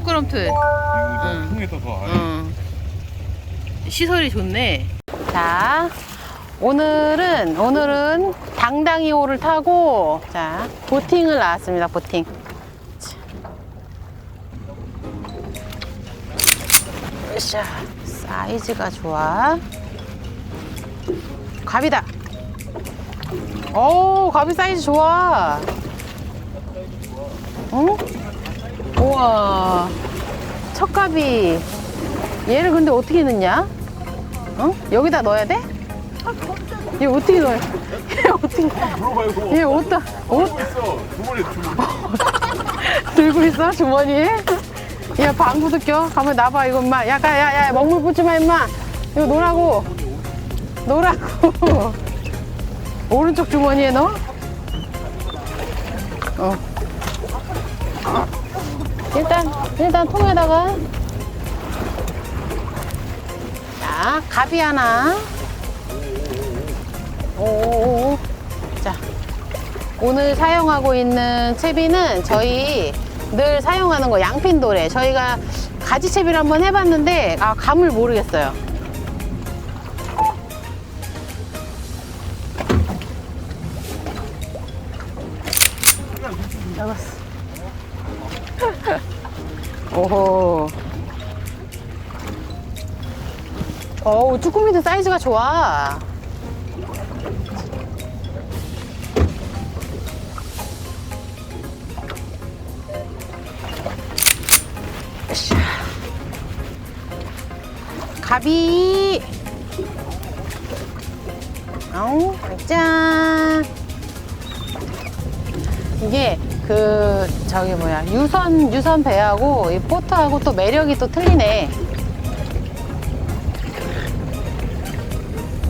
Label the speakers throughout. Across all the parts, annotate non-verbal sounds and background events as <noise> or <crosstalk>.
Speaker 1: 쭈꾸럼틀.
Speaker 2: 이거
Speaker 1: 응.
Speaker 2: 통에다 더
Speaker 1: 응. 시설이 좋네. 자, 오늘은 오늘은 당당히호를 타고 자 보팅을 나왔습니다. 보팅. 자. 으쌰. 사이즈가 좋아. 갑이다. 오, 갑이 사이즈 좋아. 응? 우와. 첫갑이. 얘를 근데 어떻게 넣냐? 어? 여기다 넣어야 돼? 얘 어떻게 넣어야 <laughs> 얘 어떻게,
Speaker 2: 물어봐 이거
Speaker 1: 얘 어디다, 어?
Speaker 2: 있어 주머니 <laughs>
Speaker 1: 들고 있어? 주머니에? 야, 방구도 껴? 가만 놔봐, 이거 임마. 야, 가, 야, 야, 먹물 뿌지 마, 임마. 이거 놓으라고. 놓으라고. <laughs> 오른쪽 주머니에 넣어? 어. 일단, 일단 통에다가. 자, 가비 하나. 오, 자. 오늘 사용하고 있는 채비는 저희 늘 사용하는 거 양핀도래. 저희가 가지채비를 한번 해봤는데, 아, 감을 모르겠어요. 잡았어. 오호. 어우, 쭈꾸미도 사이즈가 좋아. 가비. 아우, 짠. 이게 그 저기 뭐야 유선 유선 배하고 이 보트하고 또 매력이 또 틀리네.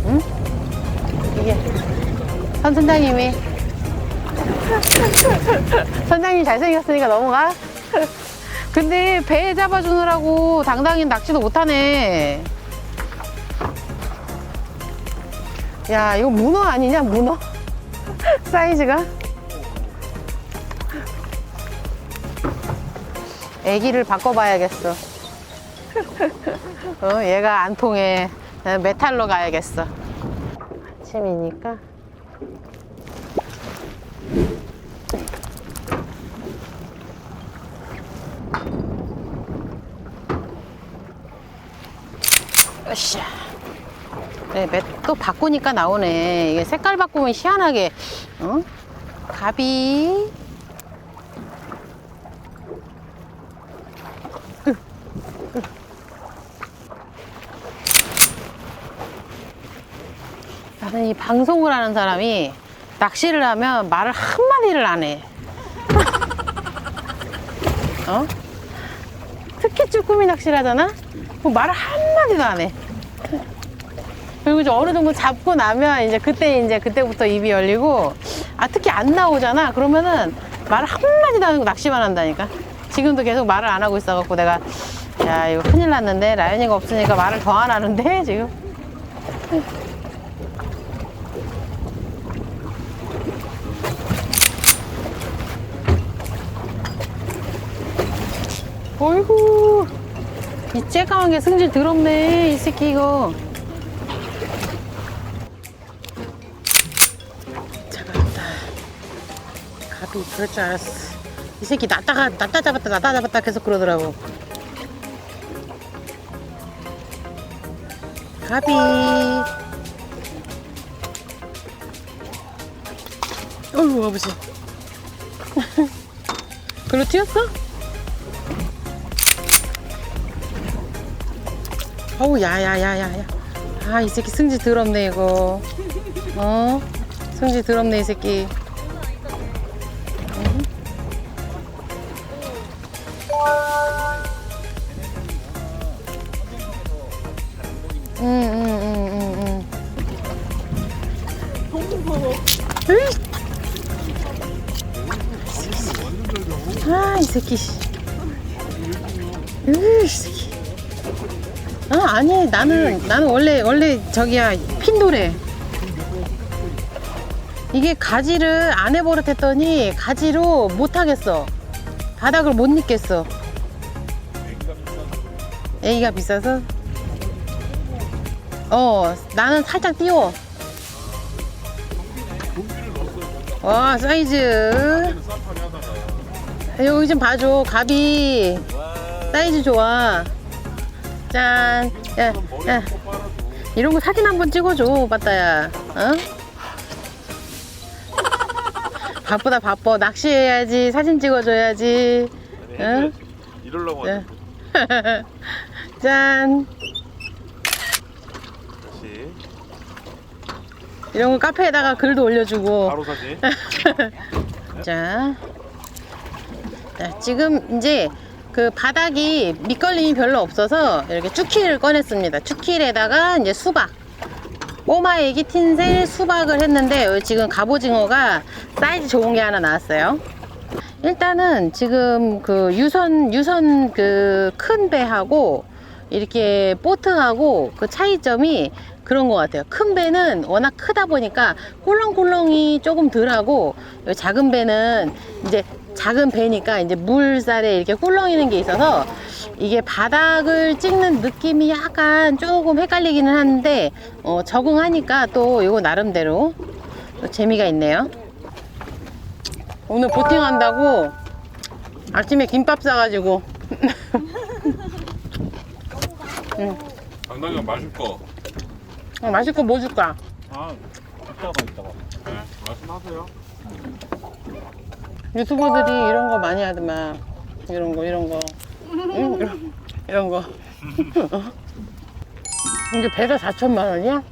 Speaker 1: 응? 이게 선 선장님이 <laughs> 선장님 잘생겼으니까 넘어가. 근데 배 잡아주느라고 당당히 낚시도 못하네. 야 이거 문어 아니냐 문어 <laughs> 사이즈가? 애기를 바꿔봐야겠어. 어, 얘가 안 통해. 메탈로 가야겠어. 아침이니까. 으쌰. 네, 맷, 또 바꾸니까 나오네. 이게 색깔 바꾸면 희한하게, 어? 가비. 나는 이 방송을 하는 사람이 낚시를 하면 말을 한마디를 안 해. 어? 특히 쭈꾸미 낚시를 하잖아? 말을 한마디도 안 해. 그리고 이제 어느 정도 잡고 나면 이제 그때 이제 그때부터 입이 열리고 아 특히 안 나오잖아 그러면은 말을 한마디도 안 하고 낚시만 한다니까 지금도 계속 말을 안 하고 있어갖고 내가 야 이거 큰일 났는데 라연이가 없으니까 말을 더 안 하는데 지금 어이구. 이 쬐까만 게 승질 더럽네 이 새끼 이거. 잡았다 갑이 그럴 줄 알았어. 이 새끼 낫다가 낫다 잡았다 낫다 잡았다 계속 그러더라고. 가비. 어이구 아버지. 글로 튀었어? 어우 야야야야야. 아 이 새끼 승질 더럽네 이거. 어? 승질 더럽네 이 새끼. 응응응응응 아이 새끼 으이 새끼 아 아니 나는 나는 원래 원래 저기야 핀도래 이게 가지를 안 해버릇 했더니 가지로 못 하겠어 바닥을 못 입겠어 A가 비싸서? 어, 나는 살짝 띄워. 와, 사이즈.
Speaker 2: 하다가.
Speaker 1: 여기 좀 봐줘. 가비. 사이즈 좋아. 짠. 야, 야. 이런 거 사진 한 번 찍어줘, 빠따야. 어? <laughs> 바쁘다, 바빠. 낚시해야지. 사진 찍어줘야지. 응?
Speaker 2: 이러려고
Speaker 1: 네.
Speaker 2: 하는데. <laughs>
Speaker 1: 짠.
Speaker 2: 다시.
Speaker 1: 이런 거 카페에다가 글도 올려주고.
Speaker 2: 바로 사진. <laughs>
Speaker 1: 자. 자, 지금 이제 그 바닥이 밑걸림이 별로 없어서 이렇게 쭈키를 꺼냈습니다. 쭈킬에다가 이제 수박. 꼬마 애기 틴셀 수박을 했는데 지금 갑오징어가 사이즈 좋은 게 하나 나왔어요. 일단은 지금 그 유선 유선 그 큰 배하고 이렇게 보트하고 그 차이점이 그런 것 같아요. 큰 배는 워낙 크다 보니까 꿀렁꿀렁이 조금 덜하고 이 작은 배는 이제 작은 배니까 이제 물살에 이렇게 꿀렁이는 게 있어서 이게 바닥을 찍는 느낌이 약간 조금 헷갈리기는 하는데 어, 적응하니까 또 이거 나름대로 또 재미가 있네요. 오늘 보팅 한다고 아침에 김밥 싸가지고 <laughs>
Speaker 2: 장난감 마실 거.
Speaker 1: 어, 맛있고 뭐 줄까?
Speaker 3: 아, 이따가 이따가.
Speaker 2: 네. 말씀하세요.
Speaker 1: 유튜버들이 이런 거 많이 하더만 이런 거 이런 거 응? <laughs> 이런, 이런 거 <laughs> 이게 배가 4천만 원이야?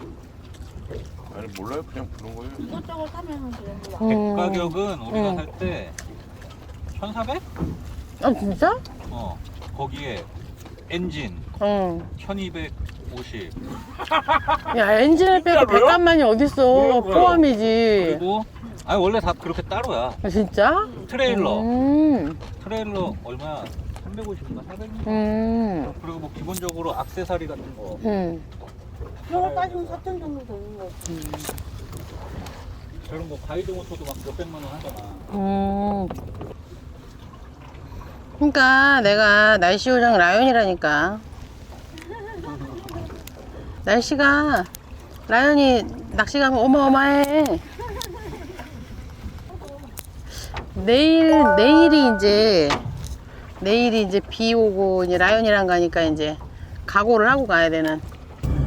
Speaker 2: 아니 몰라요. 그냥 부른 거예요.
Speaker 4: 이것저것 사면 되는 거야.
Speaker 3: 백
Speaker 1: 음.
Speaker 3: 가격은 우리가
Speaker 1: 음.
Speaker 3: 살 때 1,400?
Speaker 1: 아 진짜?
Speaker 3: 어. 거기에 엔진
Speaker 1: 응.
Speaker 3: 1,250.
Speaker 1: 야 엔진을 빼고
Speaker 2: 진짜로요?
Speaker 1: 백값만이 어딨어. 포함이지
Speaker 3: 그리고 아니 원래 다 그렇게 따로야.
Speaker 1: 아, 진짜?
Speaker 3: 트레일러.
Speaker 1: 음.
Speaker 3: 트레일러 얼마야? 350인가 400인가?
Speaker 1: 음.
Speaker 3: 그리고 뭐 기본적으로 액세서리 같은 거.
Speaker 1: 음.
Speaker 4: 그런 거 따지면 4천 정도 되는 거.
Speaker 3: 저런 거 가이드 모터도 막 몇백만 원 하잖아.
Speaker 1: 음. 그러니까 내가 날씨 요정 라연이라니까. <laughs> 날씨가 라연이 낚시 가면 어마어마해. 내일 내일이 이제 내일이 이제 비 오고 이제 라연이랑 가니까 이제 각오를 하고 가야 되는.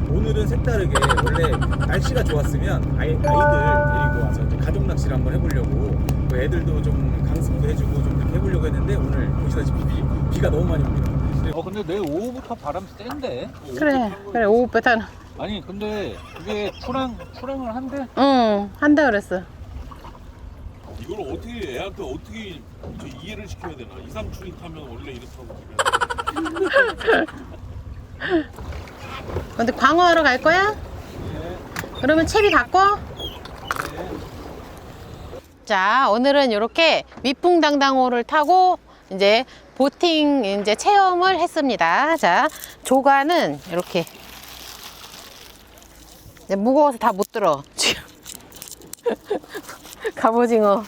Speaker 5: 오늘은 색다르게 원래 날씨가 좋았으면 아이, 아이들 데리고 와서 이제 가족 낚시를 한번 해보려고 그 애들도 좀 강습도 해주고 좀 이렇게 해보려고 했는데 오늘 보시다시피 비, 비가 너무 많이 옵니다.
Speaker 3: 어 근데 내일 오후부터 바람 센데?
Speaker 1: 그래 그래 오후 배타는.
Speaker 3: 아니 근데 그게 출항 출항을 한대?
Speaker 1: 응 한다 그랬어.
Speaker 2: 이걸 어떻게 애한테 어떻게 저 이해를 시켜야 되나? 2, 3층이 타면 원래 이렇다고.
Speaker 1: 근데 <laughs> 광어하러 갈 거야? 그러면 채비 바꿔? 자, 오늘은 이렇게 위풍당당호를 타고 이제 보팅 이제 체험을 했습니다. 자, 조가는 이렇게 무거워서 다 못 들어. 지금. <laughs> 갑오징어.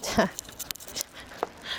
Speaker 1: 자,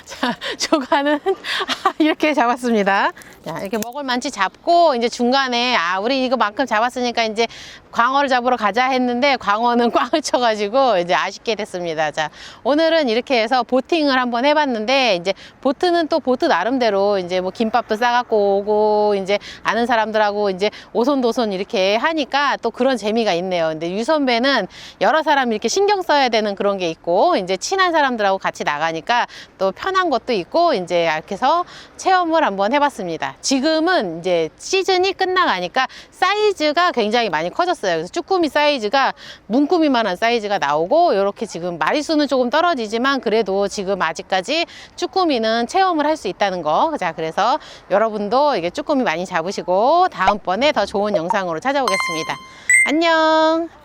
Speaker 1: 자, 조가는 <laughs> 이렇게 잡았습니다. 자, 이렇게 먹을 만치 잡고 이제 중간에 아, 우리 이거만큼 잡았으니까 이제 광어를 잡으러 가자 했는데 광어는 <laughs> 꽝을 쳐가지고 이제 아쉽게 됐습니다. 자, 오늘은 이렇게 해서 보팅을 한번 해봤는데 이제 보트는 또 보트 나름대로 이제 뭐 김밥도 싸갖고 오고 이제 아는 사람들하고 이제 오손도손 이렇게 하니까 또 그런 재미가 있네요. 근데 유 선배는 여러 사람 이렇게 신경 써야 되는 그런 게 있고 이제 친한 사람들하고 같이 나가니까 또 편한 것도 있고 이제 이렇게 해서 체험을 한번 해봤습니다. 지금은 이제 시즌이 끝나가니까 사이즈가 굉장히 많이 커졌어요. 그래서 쭈꾸미 사이즈가 문구미만한 사이즈가 나오고 이렇게 지금 마리수는 조금 떨어지지만 그래도 지금 아직까지 쭈꾸미는 체험을 할 수 있다는 거. 자, 그래서 여러분도 이게 쭈꾸미 많이 잡으시고 다음번에 더 좋은 영상으로 찾아오겠습니다. 안녕.